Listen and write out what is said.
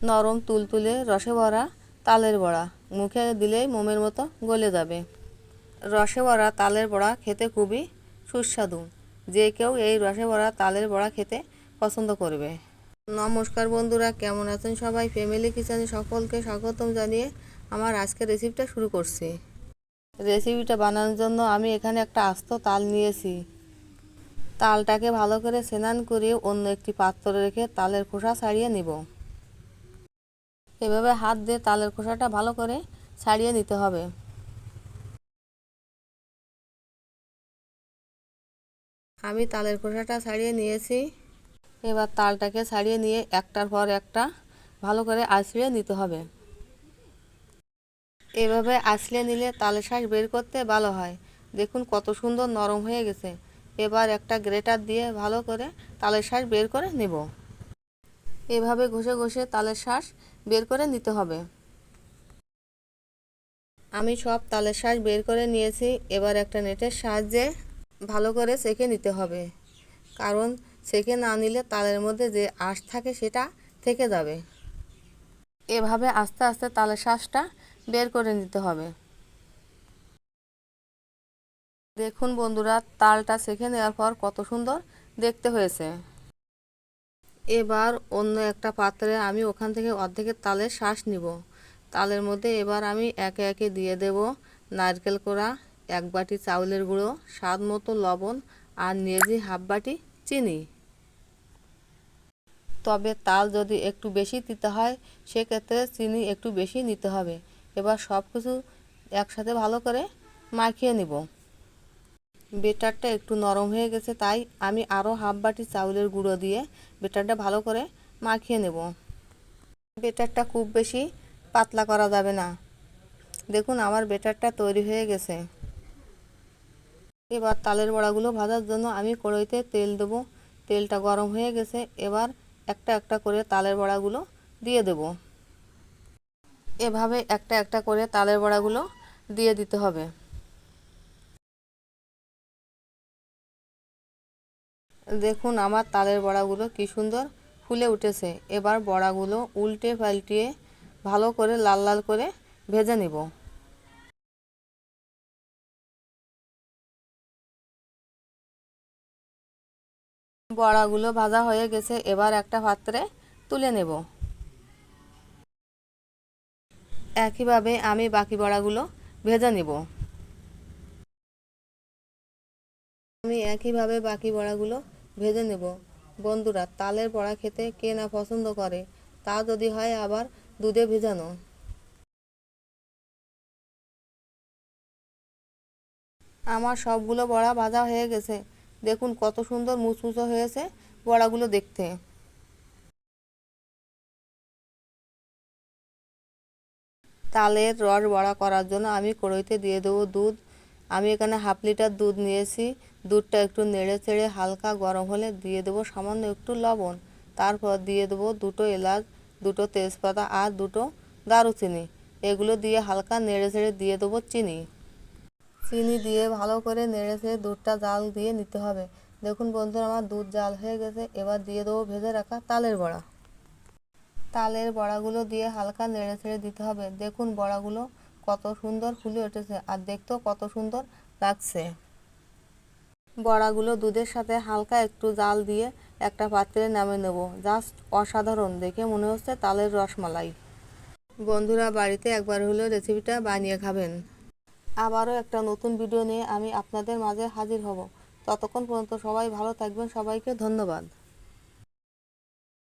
নরম তুলতুলে রসে ভরা তালের বড়া। মুখে দিলেই মোমের মতো গলে যাবে। রসে ভরা তালের বড়া খেতে খুবই সুস্বাদু। যে কেউ এই রসে ভরা তালের বড়া খেতে পছন্দ করবে। নমস্কার বন্ধুরা, কেমন আছেন সবাই? ফ্যামিলি কিচেনে সকলকে স্বাগতম জানিয়ে আমার আজকের রেসিপিটা শুরু করছি। রেসিপিটা বানানোর জন্য আমি এখানে একটা আস্ত তাল নিয়েছি। তালটাকে ভালো করে স্নান করিয়ে অন্য একটি পাত্রে রেখে তালের খোসা ছাড়িয়ে নিব। এভাবে হাত দিয়ে তালের খোসাটা ভালো করে ছাড়িয়ে নিতে হবে। আমি তালের খোসাটা ছাড়িয়ে নিয়েছি। এবার তালটাকে ছাড়িয়ে নিয়ে একটার পর একটা ভালো করে আছড়িয়ে নিতে হবে। এভাবে আছড়িয়ে নিলে তালের শাঁস বের করতে ভালো হয়। দেখুন কত সুন্দর নরম হয়ে গেছে। এবার একটা গ্রেটার দিয়ে ভালো করে তালের শাঁস বের করে নেব। এভাবে ঘষে ঘষে তালের শাঁস বের করে নিতে হবে। আমি সব তালের শাঁস বের করে নিয়েছি, এবার একটা নেটের সাহায্যে ভালো করে সেঁকে নিতে হবে। কারণ সেঁকে না নিলে তালের মধ্যে যে আঁশ থাকে সেটা থেকে যাবে। এভাবে আস্তে আস্তে তালের শাঁসটা বের করে নিতে হবে। দেখুন বন্ধুরা, তালটা সেঁকে নেওয়ার পর কত সুন্দর দেখতে হয়েছে। এবার অন্য একটা পাত্রে আমি ওখান থেকে অর্ধেকের তালের শ্বাস নিব। তালের মধ্যে এবার আমি একে একে দিয়ে দেব নারকেল কোড়া, এক বাটি চাউলের গুঁড়ো, স্বাদ মতো লবণ আর নিয়েছি হাফ বাটি চিনি। তবে তাল যদি একটু বেশি দিতে হয়, সেক্ষেত্রে চিনি একটু বেশি নিতে হবে। এবার সব কিছু একসাথে ভালো করে মাখিয়ে নিব। বেটারটা একটু নরম হয়ে গেছে, তাই আমি আরও হাফ বাটি চাউলের গুঁড়ো দিয়ে বেটারটা ভালো করে মাখিয়ে নেব। বেটারটা খুব বেশি পাতলা করা যাবে না। দেখুন আমার বেটারটা তৈরি হয়ে গেছে। এবার তালের বড়াগুলো ভাজার জন্য আমি কড়াইতে তেল দেবো। তেলটা গরম হয়ে গেছে, এবার একটা একটা করে তালের বড়াগুলো দিয়ে দেব। এভাবে একটা একটা করে তালের বড়াগুলো দিয়ে দিতে হবে। দেখুন আমার তালের বড়াগুলো কি সুন্দর ফুলে উঠেছে। এবার বড়াগুলো উল্টে পাল্টিয়ে ভালো করে লাল লাল করে ভেজে নিব। বড়াগুলো ভাজা হয়ে গেছে, এবার একটা পাত্রে তুলে নেব। একইভাবে আমি বাকি বড়াগুলো ভেজে নেব। আমি একইভাবে বাকি বড়াগুলো ভেজে নেব। বন্ধুরা, তালের বড়া খেতে কে না পছন্দ করে, তা যদি হয় আবার দুধে ভেজানো। আমার সবগুলো বড়া ভাজা হয়ে গেছে। দেখুন কত সুন্দর মুচমুচো হয়েছে বড়াগুলো দেখতে। তালের রস বড়া করার জন্য আমি কড়াইতে দিয়ে দেবো দুধ। আমি এখানে হাফ লিটার দুধ নিয়েছি। দুধটা একটু নেড়ে চেড়ে হালকা গরম হলে দিয়ে দেবো সামান্য একটু লবণ। তারপর দিয়ে দেবো দুটো এলাচ, দুটো তেজপাতা আর দুটো দারুচিনি। এগুলো দিয়ে হালকা নেড়ে চেড়ে দিয়ে দেবো চিনি। চিনি দিয়ে ভালো করে নেড়ে চেড়ে দুধটা জাল দিয়ে নিতে হবে। দেখুন বন্ধুরা, আমার দুধ জাল হয়ে গেছে। এবার দিয়ে দেবো ভেজে রাখা তালের বড়া। তালের বড়াগুলো দিয়ে হালকা নেড়ে ছেড়ে দিতে হবে। দেখুন বড়াগুলো কত সুন্দর ফুলে উঠেছে আর দেখতেও কত সুন্দর লাগছে। বড়াগুলো দুধের সাথে হালকা একটু জাল দিয়ে একটা পাত্রে নামে নেব। জাস্ট অসাধারণ, দেখে মনে হচ্ছে তালের রসমালাই। বন্ধুরা, বাড়িতে একবার হলেও রেসিপিটা বানিয়ে খাবেন। আবারও একটা নতুন ভিডিও নিয়ে আমি আপনাদের মাঝে হাজির হব। ততক্ষণ পর্যন্ত সবাই ভালো থাকবেন। সবাইকে ধন্যবাদ।